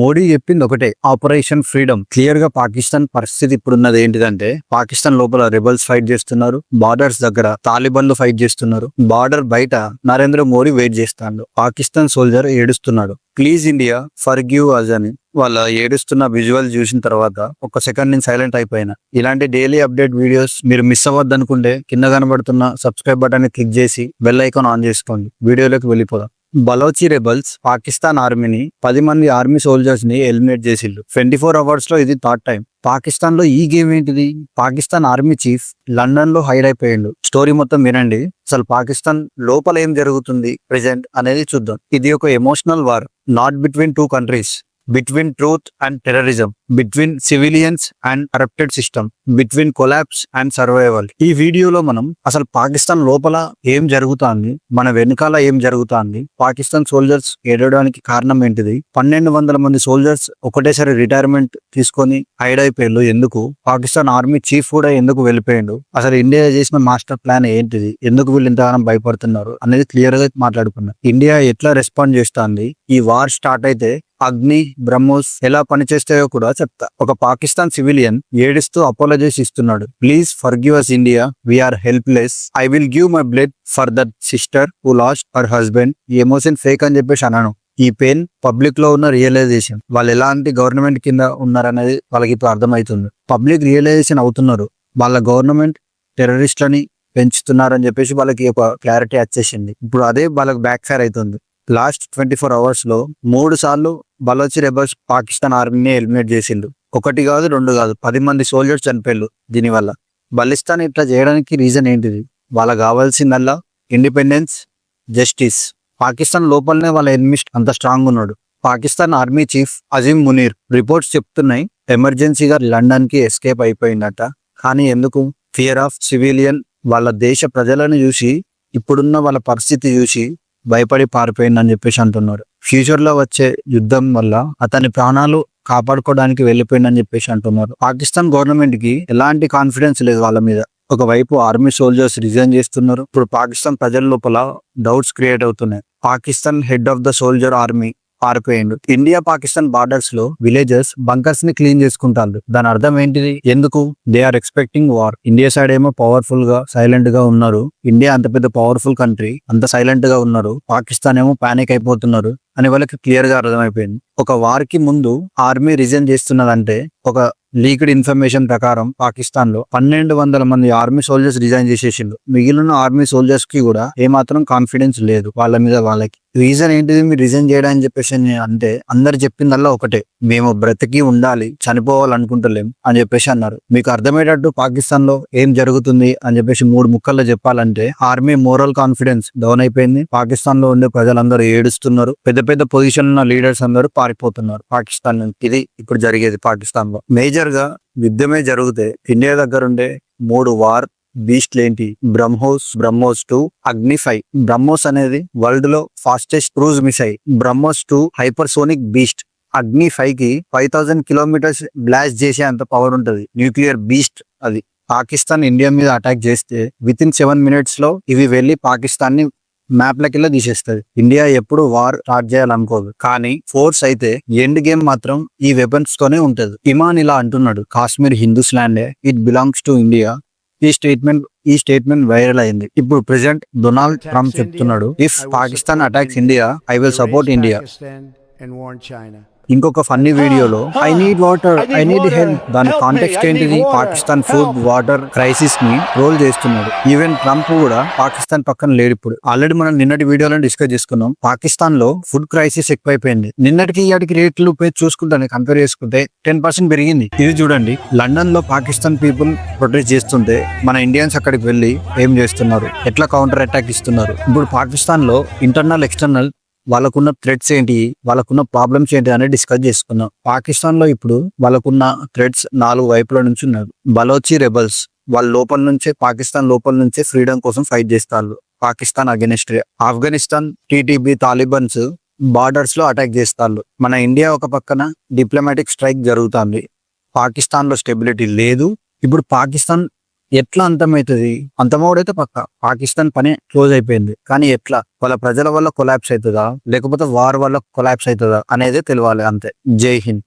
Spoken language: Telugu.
మోడీ చెప్పింది ఒకటే ఆపరేషన్ ఫ్రీడమ్. క్లియర్గా పాకిస్తాన్ పరిస్థితి ఇప్పుడున్నది ఏంటిదంటే పాకిస్తాన్ లోపల రిబల్స్ ఫైట్ చేస్తున్నారు బార్డర్స్ దగ్గర తాలిబన్లు ఫైట్ చేస్తున్నారు బార్డర్ బయట నరేంద్ర మోడీ వెయిట్ చేస్తాడు పాకిస్తాన్ సోల్జర్ ఏడుస్తున్నాడు. Please India for give us అని వాళ్ళ ఏడుస్తున్న విజువల్ చూసిన తర్వాత ఒక సెకండ్ నేను సైలెంట్ అయిపోయినా. ఇలాంటి డైలీ అప్డేట్ వీడియోస్ మీరు మిస్ అవ్వద్దు అనుకుంటే కింద కనబడుతున్న సబ్స్క్రైబ్ బటన్ క్లిక్ చేసి బెల్ ఐకాన్ ఆన్ చేసుకోండి. వీడియోలోకి వెళ్ళిపోదాం. బలోచి రెబల్స్ పాకిస్తాన్ ఆర్మీని పది మంది ఆర్మీ సోల్జర్స్ని ఎలిమినేట్ చేసిల్లు ట్వంటీ ఫోర్ అవర్స్లో ఇది థర్డ్ టైం పాకిస్తాన్లో ఈ గేమ్ ఏంటిది? పాకిస్తాన్ ఆర్మీ చీఫ్ లండన్లో హైడ్ అయిపోయిండు. స్టోరీ మొత్తం వినండి. అసలు పాకిస్తాన్ లోపల ఏం జరుగుతుంది? ప్రెసెంట్ అనేది చూద్దాం. ఇది ఒక emotional war. Not between two countries. Between truth and terrorism between civilians and corrupted system between collapse and survival ఈ వీడియోలో మనం అసలు పాకిస్తాన్ లోపల ఏం జరుగుతుంది మన వెనకాల ఏం జరుగుతుంది పాకిస్తాన్ సోల్జర్స్ ఏడవడానికి కారణం ఏంటిది పన్నెండు వందల మంది సోల్జర్స్ ఒకటేసారి రిటైర్మెంట్ తీసుకొని హైడ్ అయిపోయారు ఎందుకు? పాకిస్తాన్ ఆర్మీ చీఫ్ కూడా ఎందుకు వెళ్ళిపోయాడు? అసలు ఇండియా చేసిన మాస్టర్ ప్లాన్ ఏంటిది? ఎందుకు వీళ్ళు ఇంతగానం భయపడుతున్నారు? అనేది క్లియర్గా మాట్లాడుకున్నారు ఇండియా ఎట్లా రెస్పాండ్ చేస్తుంది? ఈ వార్ స్టార్ట్ అయితే అగ్ని బ్రహ్మోస్ ఎలా పనిచేస్తాయో కూడా చెప్తా. ఒక పాకిస్తాన్ సివిలియన్ ఏడుస్తూ అపాలజైస్ ఇస్తున్నాడు. Please for give us India we are helpless. I will give my blood for that sister who lost her husband. ఈ ఎమోషన్ ఫేక్ అని చెప్పేసి అన్నాను ఈ పెయిన్ పబ్లిక్లో ఉన్న రియలైజేషన్. వాళ్ళు ఎలాంటి గవర్నమెంట్ కింద ఉన్నారనేది వాళ్ళకి ఇప్పుడు అర్థమవుతుంది పబ్లిక్ రియలైజేషన్ అవుతున్నారు. వాళ్ళ గవర్నమెంట్ టెర్రరిస్ట్లని పెంచుతున్నారని చెప్పేసి వాళ్ళకి ఒక క్లారిటీ వచ్చేసింది. ఇప్పుడు అదే వాళ్ళకి బ్యాక్ ఫైర్ అవుతుంది. లాస్ట్ ట్వంటీ ఫోర్ అవర్స్లో మూడు సార్లు బలోచి రెబల్స్ పాకిస్తాన్ ఆర్మీని ఎలిమినేట్ చేసిండు ఒకటి కాదు రెండు కాదు పది మంది సోల్జర్స్ చనిపోయారు దీనివల్ల. బలిస్తాన్ ఇట్లా చేయడానికి రీజన్ ఏంటిది? వాళ్ళకి కావాల్సిందల్లా ఇండిపెండెన్స్ జస్టిస్. పాకిస్తాన్ లోపలనే వాళ్ళ ఎనిమిస్ట్ అంత స్ట్రాంగ్ ఉన్నాడు. Pakistan army chief Asim Munir reports చెప్తున్నాయి ఎమర్జెన్సీగా లండన్కి ఎస్కేప్ అయిపోయిందట. కానీ ఎందుకు? ఫియర్ ఆఫ్ సివిలియన్ వాళ్ళ దేశ ప్రజలను చూసి ఇప్పుడున్న వాళ్ళ పరిస్థితి చూసి భయపడి పారిపోయిందని చెప్పేసి అంటున్నారు ఫ్యూచర్లో వచ్చే యుద్ధం వల్ల అతని ప్రాణాలు కాపాడుకోవడానికి వెళ్ళిపోయిందని చెప్పేసి అంటున్నారు. పాకిస్తాన్ గవర్నమెంట్కి ఎలాంటి కాన్ఫిడెన్స్ లేదు వాళ్ళ మీద. ఒకవైపు ఆర్మీ సోల్జర్స్ రిజైన్ చేస్తున్నారు. ఇప్పుడు పాకిస్తాన్ ప్రజల లోపల డౌట్స్ క్రియేట్ అవుతున్నాయి. Pakistan head of the soldier army పారిపోయిండు. India Pakistan బార్డర్స్లో విలేజెస్ బంకర్స్ని క్లీన్ చేసుకుంటారు దాని అర్థం ఏంటిది? ఎందుకు? They are expecting war India side ఏమో పవర్ఫుల్గా సైలెంట్గా ఉన్నారు. ఇండియా అంత పెద్ద పవర్ఫుల్ కంట్రీ అంత సైలెంట్గా ఉన్నారు. పాకిస్తాన్ ఏమో పానిక్ అయిపోతున్నారు. అని వాళ్ళకి క్లియర్గా అర్థమైపోయింది. ఒక వార్కి ముందు ఆర్మీ రిజైన్ చేస్తున్నదంటే ఒక లీక్డ్ ఇన్ఫర్మేషన్ ప్రకారం పాకిస్తాన్లో పన్నెండు వందల మంది ఆర్మీ సోల్జర్స్ రిజైన్ చేసేసిండు మిగిలిన ఆర్మీ సోల్జర్స్కి కూడా ఏమాత్రం కాన్ఫిడెన్స్ లేదు వాళ్ళ మీద వాళ్ళకి. రీజన్ ఏంటిది మీరు రిజైన్ చేయడానికి చెప్పేసి అంటే అందరు చెప్పిందల్లా ఒకటే. మేము బ్రతికి ఉండాలి చనిపోవాలనుకుంటలేం అని చెప్పేసి అన్నారు. మీకు అర్థమయ్యేటట్టు పాకిస్తాన్లో ఏం జరుగుతుంది అని చెప్పేసి మూడు ముక్కల్లో చెప్పాలంటే ఆర్మీ మోరల్ కాన్ఫిడెన్స్ డౌన్ అయిపోయింది. పాకిస్తాన్లో ఉండే ప్రజలందరూ ఏడుస్తున్నారు. పెద్ద పెద్ద పొజిషన్ ఉన్న లీడర్స్ అందరూ పారిపోతున్నారు. పాకిస్తాన్ నుంచి. ఇది ఇప్పుడు జరిగేది పాకిస్తాన్లో మేజర్గా యుద్ధమే జరిగితే ఇండియా దగ్గర ఉండే మూడు వార్ బీస్ట్ ఏంటి? బ్రహ్మోస్ బ్రహ్మోస్ టూ అగ్ని ఫైవ్ బ్రహ్మోస్ అనేది వరల్డ్లో fastest cruise missile BrahMos two hypersonic beast Agni ఫైవ్కి ఫైవ్ థౌసండ్ కిలోమీటర్స్ బ్లాస్ట్ చేసే అంత పవర్ ఉంటది. న్యూక్లియర్ బీస్ట్ అది. పాకిస్తాన్ ఇండియా మీద అటాక్ చేస్తే విత్ ఇన్ సెవెన్ మినిట్స్లో ఇవి వెళ్ళి పాకిస్తాన్ని మ్యాప్లకెళ్ళ తీసేస్తుంది. ఇండియా ఎప్పుడు వార్ స్టార్ట్ చేయాలనుకోదు. కానీ ఫోర్స్ అయితే ఎండ్ గేమ్ మాత్రం ఈ వెపన్స్ తోనే ఉంటది. ఇమాన్ ఇలా అంటున్నాడు. కాశ్మీర్ హిందూస్ ల్యాండే ఇట్ బిలాంగ్స్ టు ఇండియా. ఈ స్టేట్మెంట్ ఈ స్టేట్మెంట్ వైరల్ అయింది. ఇప్పుడు ప్రెసిడెంట్ డొనాల్డ్ ట్రంప్ చెప్తున్నాడు if Pakistan attacks India I will support India. ఇంకొక ఫన్నీ వీడియోలో I need water I need help దాని కాంటెక్స్ట్ ఏంటిది? పాకిస్తాన్ ఫుడ్ వాటర్ క్రైసిస్ని రోల్ చేస్తున్నాడు. ఈవెన్ ట్రంప్ కూడా పాకిస్తాన్ పక్కన లేడు ఇప్పుడు. ఆల్రెడీ మనం నిన్నటి వీడియోలో డిస్కస్ చేసుకున్నాం. పాకిస్తాన్లో ఫుడ్ క్రైసిస్ ఎక్కువైపోయింది. నిన్నటికి ఇవాటికి రేట్లు పోయి చూసుకుంటే కంపేర్ చేసుకుంటే టెన్ పర్సెంట్ పెరిగింది. ఇది చూడండి. లండన్లో పాకిస్తాన్ పీపుల్ ప్రొటెస్ట్ చేస్తుంటే మన ఇండియన్స్ అక్కడికి వెళ్ళి ఏం చేస్తున్నారు? ఎట్లా కౌంటర్ అటాక్ ఇస్తున్నారు? ఇప్పుడు పాకిస్తాన్లో ఇంటర్నల్ ఎక్స్టర్నల్ వాళ్ళకున్న థ్రెడ్స్ ఏంటి? వాళ్ళకున్న ప్రాబ్లమ్స్ ఏంటి అనేది డిస్కస్ చేసుకున్నాం పాకిస్తాన్లో ఇప్పుడు వాళ్ళకున్న థ్రెడ్స్ నాలుగు వైపుల నుంచి ఉన్నారు. బలోచి రెబల్స్ వాళ్ళ లోపల నుంచే పాకిస్తాన్ లోపల నుంచే ఫ్రీడమ్ కోసం ఫైట్ చేస్తారు. పాకిస్తాన్ అగెనిస్ట్ ఆఫ్ఘనిస్తాన్ టీటీబీ తాలిబన్స్ బార్డర్స్లో అటాక్ చేస్తారు. మన ఇండియా ఒక పక్కన డిప్లొమాటిక్ స్ట్రైక్ జరుగుతుంది. పాకిస్తాన్లో స్టెబిలిటీ లేదు. ఇప్పుడు పాకిస్తాన్ ఎట్లా అంతమవుతుంది? అంతమవుడైతే పక్క పాకిస్తాన్ పని క్లోజ్ అయిపోయింది. కానీ ఎట్లా? వాళ్ళ ప్రజల వల్ల కొలాబ్స్ అవుతుందా లేకపోతే వార్ వల్ల కొలాబ్స్ అవుతుందా అనేది తెలియాలి అంతే. జై హింద్.